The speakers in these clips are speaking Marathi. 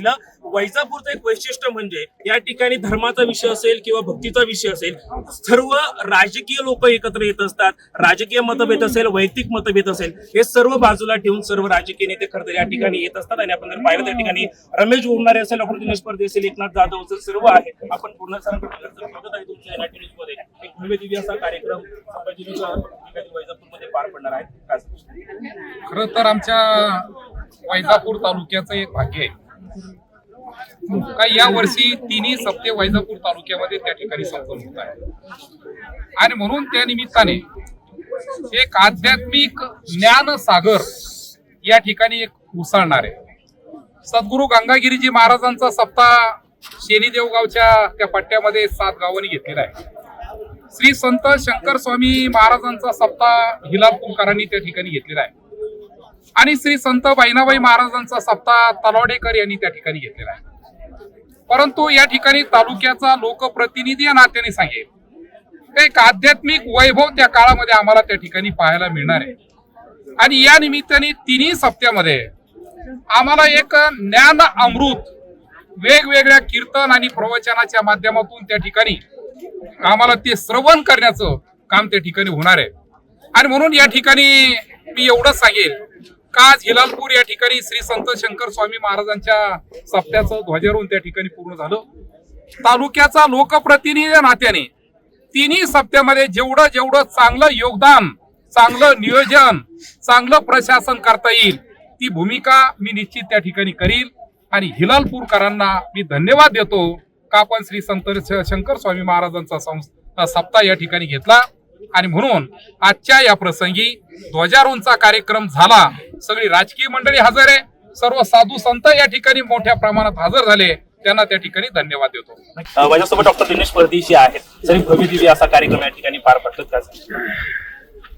पाहिलं वैजापूरचं एक वैशिष्ट्य म्हणजे या ठिकाणी धर्माचा विषय असेल किंवा भक्तीचा विषय असेल सर्व राजकीय लोक एकत्र येत असतात. राजकीय मतभेद असेल वैयक्तिक मतभेद असेल हे सर्व बाजूला ठेवून सर्व राजकीय नेते खरं तर या ठिकाणी येत असतात आणि आपण जर पाहिलं त्या ठिकाणी रमेश बोलणारे असेल डॉक्टर दिनेश परदे असेल एकनाथ जाधव असेल सर्व आहे आपण पूर्ण स्वागत आहे तुमच्या मध्ये एक भव्य दिव्य असा कार्यक्रम वैजापूरमध्ये पार पडणार आहे. खर तर आमच्या वैजापूर तालुक्याचं एक भाग्य आहे. का या वर्षी तिन्ही सप्ते वैजापूर तालुक्यामध्ये त्या ठिकाणी संपन्न होत आहे आणि म्हणून त्या निमित्ताने एक आध्यात्मिक ज्ञान सागर या ठिकाणी एक उसळणार आहे. सद्गुरू गंगागिरीजी महाराजांचा सप्ताह शेनीदेवगावच्या त्या पट्ट्यामध्ये सात गावांनी घेतलेला आहे. श्री संत शंकर स्वामी महाराजांचा सप्ताह हिलालपूरकरांनी त्या ठिकाणी घेतलेला आहे. आणि श्री संत बाईनाबाई महाराजांचा सप्ताह तलवडेकर यांनी त्या ठिकाणी घेतलेला आहे. परंतु या ठिकाणी तालुक्याचा लोकप्रतिनिधी या नात्याने सांगेल. एक आध्यात्मिक वैभव त्या काळामध्ये आम्हाला त्या ठिकाणी पाहायला मिळणार आहे. आणि या निमित्ताने तिन्ही सप्त्यामध्ये आम्हाला एक ज्ञान अमृत वेगवेगळ्या कीर्तन आणि प्रवचनाच्या माध्यमातून त्या ठिकाणी आम्हाला ते श्रवण करण्याचं काम त्या ठिकाणी होणार आहे. आणि म्हणून या ठिकाणी मी एवढं सांगेल. का आज हिलालपूर या ठिकाणी श्री संत शंकर स्वामी महाराजांच्या सप्त्याचं ध्वजारोहण त्या ठिकाणी पूर्ण झालं? तालुक्याचा लोकप्रतिनिधी या नात्याने तिन्ही सप्त्यामध्ये जेवढं जेवढं चांगलं योगदान चांगलं नियोजन चांगलं प्रशासन करता येईल ती भूमिका मी निश्चित त्या ठिकाणी करील. आणि हिलालपूरकरांना मी धन्यवाद देतो का आपण श्री संत शंकर स्वामी महाराजांचा सप्ताह या ठिकाणी घेतला. आणि म्हणून आजच्या या प्रसंगी ध्वजारोहणचा कार्यक्रम झाला. सगळी राजकीय मंडळी हजर आहे. सर्व साधू संत या ठिकाणी मोठ्या प्रमाणात हजर झाले. त्यांना त्या ठिकाणी धन्यवाद देतो. माझ्यासोबत डॉक्टर दिनेश परदेशी आहेत. जरी भव्य दिव्य असा कार्यक्रम या ठिकाणी पार पडतो?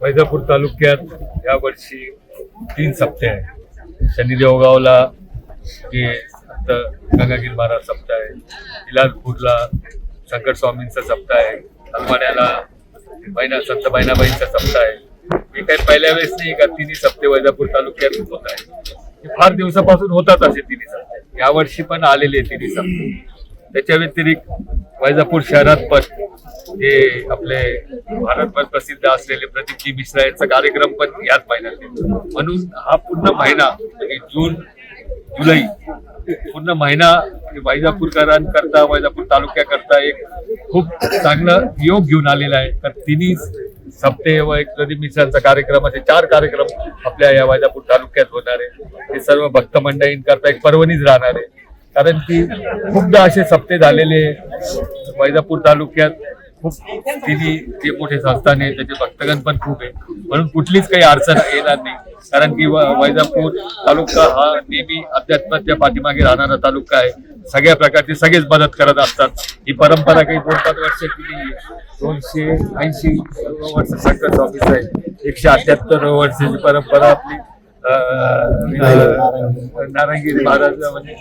वैजापूर तालुक्यात या वर्षी तीन सप्ते आहे शनिदेवगावला जे संत गंगागीर महाराज सप्ताह आहे इलाजपूरला शंकर स्वामींचा सप्ताह आहे. हलमाण्याला महिना संत बहिणाबाईंचा सप्ताह आहे. हे काही पहिल्या वेळेस नाही का तिन्ही सप्ते वैजापूर तालुक्यात होत आहे फार दिवसापासून होतात असे तिन्ही सप्ते. यावर्षी पण आलेले तिन्ही सप्ते. त्याच्या व्यतिरिक्त वैजापूर शहरात पण जे आपले भारतभर प्रसिद्ध असलेले प्रदीपजी मिश्रा यांचा कार्यक्रम पण याच महिन्यात म्हणून हा पूर्ण महिना म्हणजे जून जुलै पूर्ण महिना म्हणजे वैजापूरकरांकरता वैजापूर तालुक्याकरता एक खूप चांगलं योग घेऊन आलेला आहे. तर तिन्ही सप्ते व एक प्रदीप कार्यक्रम असे चार कार्यक्रम आपल्या या वैजापूर तालुक्यात होणार आहे. हे सर्व भक्त मंडळींकरता एक पर्वणीच राहणार आहे. कारण की खूपदा असे सप्ते झालेले वैजापूर तालुक्यात खूप तिन्ही ते मोठे संस्थान आहे त्याचे भक्तगण पण खूप आहे. म्हणून कुठलीच काही अडचण येणार नाही. कारण की वैजापूर तालुका हा नेहमी अध्यात्माच्या पाठीमागे राहणारा तालुका आहे. सगळ्या प्रकारचे सगळेच मदत करत असतात. ही परंपरा काही दोन पाच वर्षाची नाही दोनशे ऐंशी वर्ष संघर्ष ऑफिस आहे. एकशे अठ्याहत्तर वर्षाची परंपरा आपली. नारायणगिरी महाराज म्हणजे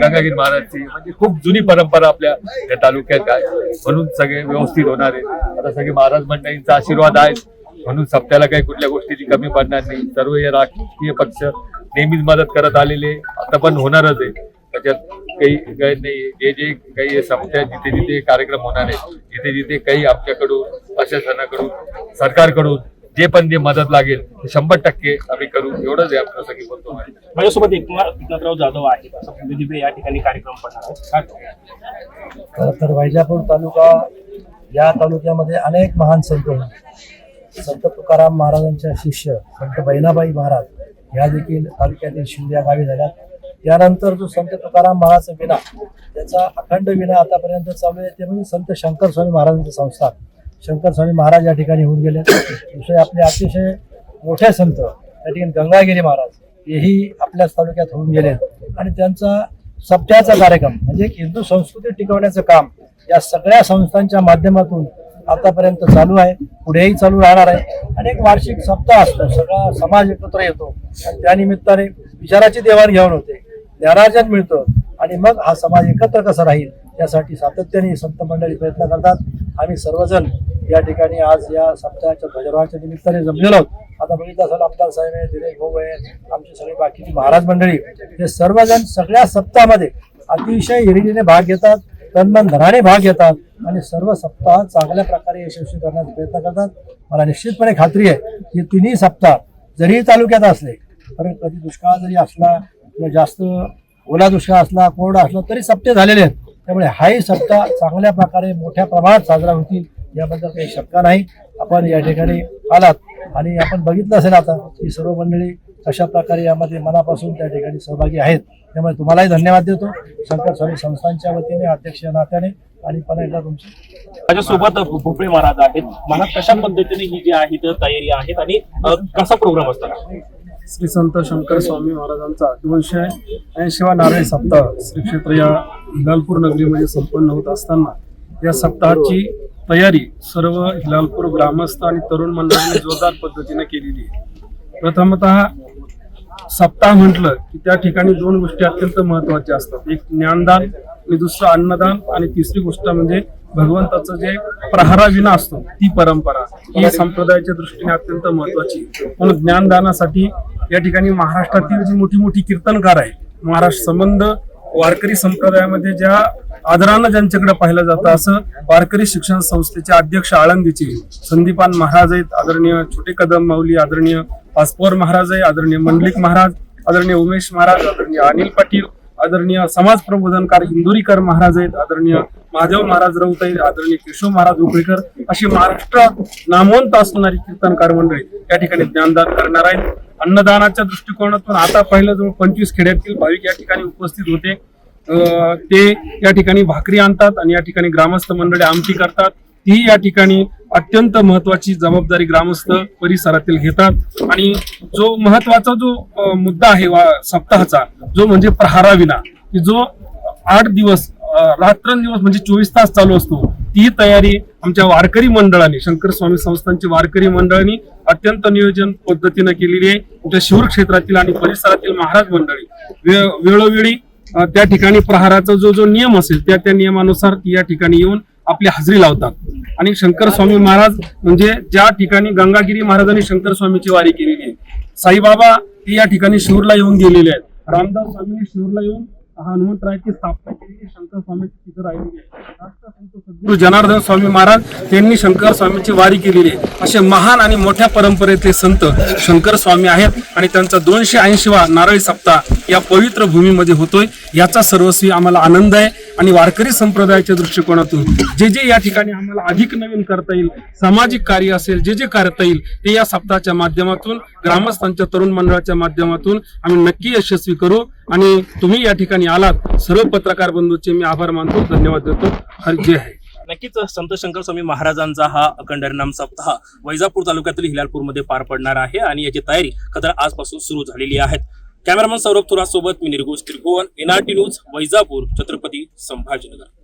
गंगागिरी महाराजची म्हणजे खूप जुनी परंपरा आपल्या या तालुक्यात आहे. म्हणून सगळे व्यवस्थित होणार आहे. आता सगळे महाराज मंडळींचा आशीर्वाद आहे म्हणून सप्त्याला काही कुठल्या गोष्टीची कमी पडणार नाही. सर्व हे राजकीय पक्ष नेहमीच मदत करत आलेले आता पण होणारच आहे. त्याच्यात काही काही नाही जे जे काही सप्त्यात जिथे जिथे कार्यक्रम होणार आहे जिथे जिथे काही आमच्याकडून प्रशासनाकडून सरकारकडून जे पण जे मदत लागेल ते शंभर टक्के आम्ही करू. एवढंच आहे आपलं सगळी बोलतो. माझ्यासोबत एकनाथ एकनाथराव जाधव आहेत. असं दिव्य या ठिकाणी कार्यक्रम पडणार आहे? खरं तर वैजापूर तालुका या तालुक्यामध्ये अनेक महान संत संत तुकाराम महाराजांच्या शिष्य संत बहिणाबाई महाराज ह्या देखील तालुक्यातील शिंदे या गावी झाल्या. त्यानंतर जो संत तुकाराम महाराजचा विना त्याचा अखंड विना आतापर्यंत चालू आहे ते म्हणजे संत शंकर स्वामी महाराजांचं संस्थान. शंकर स्वामी महाराज या ठिकाणी होऊन गेले. दुसरे आपले अतिशय मोठे संत या ठिकाणी गंगागिरी महाराज हेही आपल्याच तालुक्यात होऊन गेले. आणि त्यांचा सप्त्याचा कार्यक्रम म्हणजे एक हिंदू संस्कृती टिकवण्याचं काम या सगळ्या संस्थांच्या माध्यमातून आतापर्यंत चालू आहे पुढेही चालू राहणार आहे. आणि एक वार्षिक सप्ताह असतो सगळा समाज एकत्र येतो. आणि त्यानिमित्ताने विचाराची देवाणघेवाण होते. ज्ञानार्जन मिळतं. आणि मग हा समाज एकत्र कसा राहील यासाठी सातत्याने संत मंडळी प्रयत्न करतात. आम्ही सर्वजण या ठिकाणी आज या सप्ताहाच्या ध्वजरोहणाच्या निमित्ताने जमलेलो आहोत. आता बघितलं असेल आमदार साहेब आहे दिनेश भाऊ आहे आमची सगळी बाकीची महाराज मंडळी हे सर्वजण सगळ्या सप्ताहामध्ये अतिशय हिरिरीने भाग घेतात. तन्मन धनाने भाग घेतात आणि सर्व सप्ताह चांगल्या प्रकारे यशस्वी करण्याचा प्रयत्न करतात. मला निश्चितपणे खात्री आहे की तिन्ही सप्ताह जरी तालुक्यात असले कारण कधी दुष्काळ जरी असला किंवा जास्त ओला दुष्काळ असला कोरडा असला तरी सप्ते झालेले आहेत. त्यामुळे हाही सप्ताह चांगल्या प्रकारे मोठ्या प्रमाणात साजरा होतील याबद्दल काही शंका नाही. आपण या ठिकाणी आलात आणि आपण बघितलं असेल आता की सर्व मंडळी कशा प्रकारे यामध्ये मनापासून त्या ठिकाणी सहभागी आहेत. त्यामुळे तुम्हालाही धन्यवाद देतो. शंकर स्वामी संस्थांच्या वतीने अध्यक्ष नात्याने आणि पुन्हा एकदा तुमचे माझ्यासोबत भोपळे महाराज आहेत. मला कशा पद्धतीने ही जी आहे ती तयारी आहेत आणि अ, कसा प्रोग्राम असतो? श्री संत शंकर स्वामी महाराजांचा दोनशे ऐंशीवा नारळी सप्ताह श्री क्षेत्र या हिलालपूर नगरीमध्ये संपन्न होत असताना या सप्ताहाची तयारी सर्व हिलालपूर ग्रामस्थ आणि तरुण मंडळाने जोरदार पद्धतीने केलेली आहे. प्रथमतः सप्ताह म्हटलं की त्या ठिकाणी दोन गोष्टी अत्यंत महत्त्वाच्या असतात. एक ज्ञानदान आणि दुसरं अन्नदान आणि तिसरी गोष्ट म्हणजे भगवंताचं जे प्रहाराविना असतो ती परंपरा ही संप्रदायाच्या दृष्टीने अत्यंत महत्वाची म्हणून ज्ञानदानासाठी या ठिकाणी महाराष्ट्रातील जी मोठी मोठी कीर्तनकार आहे महाराष्ट्र संबंध वारकरी संप्रदायामध्ये ज्या आदरानं ज्यांच्याकडे पाहिलं जातं असं वारकरी शिक्षण संस्थेचे अध्यक्ष आळंदीचे संदीपान महाराज आहेत आदरणीय छोटे कदम माऊली आदरणीय पासपोर महाराज आहे आदरणीय मंडलिक महाराज आदरणीय उमेश महाराज आदरणीय अनिल पाटील आदरणीय समाज प्रबोधनकार इंदुरीकर महाराज आहेत आदरणीय महादेव महाराज राऊत आहेत आदरणीय केशव महाराज उकळीकर अशी महाराष्ट्रात नामवंत असणारी कीर्तनकार मंडळी या ठिकाणी ज्ञानदान करणार आहेत. अन्नदानाच्या दृष्टिकोनातून आता पहिलं जवळ पंचवीस खेड्यातील भाविक या ठिकाणी उपस्थित होते. ते या ठिकाणी भाकरी आणतात आणि या ठिकाणी ग्रामस्थ मंडळी आमटी करतात. ती या ठिकाणी अत्यंत महत्वाची जबाबदारी ग्रामस्थ परिसरातील घेतात. आणि जो महत्त्वाचा जो मुद्दा आहे सप्ताहाचा जो म्हणजे प्रहाराविना की जो आठ दिवस रात्रंदिवस म्हणजे चोवीस तास चालू असतो ती तयारी आमच्या वारकरी मंडळाने शंकर स्वामी संस्थांची वारकरी मंडळांनी अत्यंत नियोजन पद्धतीनं केलेली आहे. आमच्या शिवर क्षेत्रातील आणि परिसरातील महाराज मंडळी वेळोवेळी त्या ठिकाणी प्रहाराचा जो जो नियम असेल त्या त्या नियमानुसार या ठिकाणी येऊन आपली हजेरी लावतात. आणि शंकर स्वामी महाराज म्हणजे ज्या ठिकाणी गंगागिरी महाराजांनी शंकर स्वामीची वारी केलेली आहे साईबाबा ते या ठिकाणी शिवरला येऊन गेलेले आहेत. रामदास स्वामींनी शिवरला येऊन हनुमंतरायची स्थापना केलेली शंकर स्वामीची तिथं राहिलेली आहे गुरु जनार्दन स्वामी महाराज त्यांनी शंकर स्वामीची वारी केलेली आहे. असे महान आणि मोठ्या परंपरेतले संत शंकर स्वामी आहेत आणि त्यांचा दोनशे ऐंशीवा नारळी सप्ताह या पवित्र भूमीमध्ये होतोय. याचा सर्वस्वी आम्हाला आनंद आहे. आणि वारकरी संप्रदायाच्या दृष्टिकोनातून जे जे या ठिकाणी आम्हाला अधिक नवीन करता येईल सामाजिक कार्य असेल जे जे करता येईल ते या सप्ताहाच्या माध्यमातून ग्रामस्थांच्या तरुण मंडळाच्या माध्यमातून आम्ही नक्की यशस्वी करू. आणि तुम्ही या ठिकाणी आलात सर्व पत्रकार बंधूचे मी आभार मानतो धन्यवाद देतो. हर जय आहे नक्कीच संत शंकर स्वामी महाराजांचा हा अखंड हरिनाम सप्ताह वैजापूर तालुक्यातील हिलालपूरमध्ये पार पडणार आहे आणि याची तयारी खतर आजपासून सुरू झालेली आहे कॅमेरामन सौरभ तुरासोबत सोबत मी निर्घोष त्रिभुवन एनआरटी न्यूज वैजापूर छत्रपती संभाजीनगर.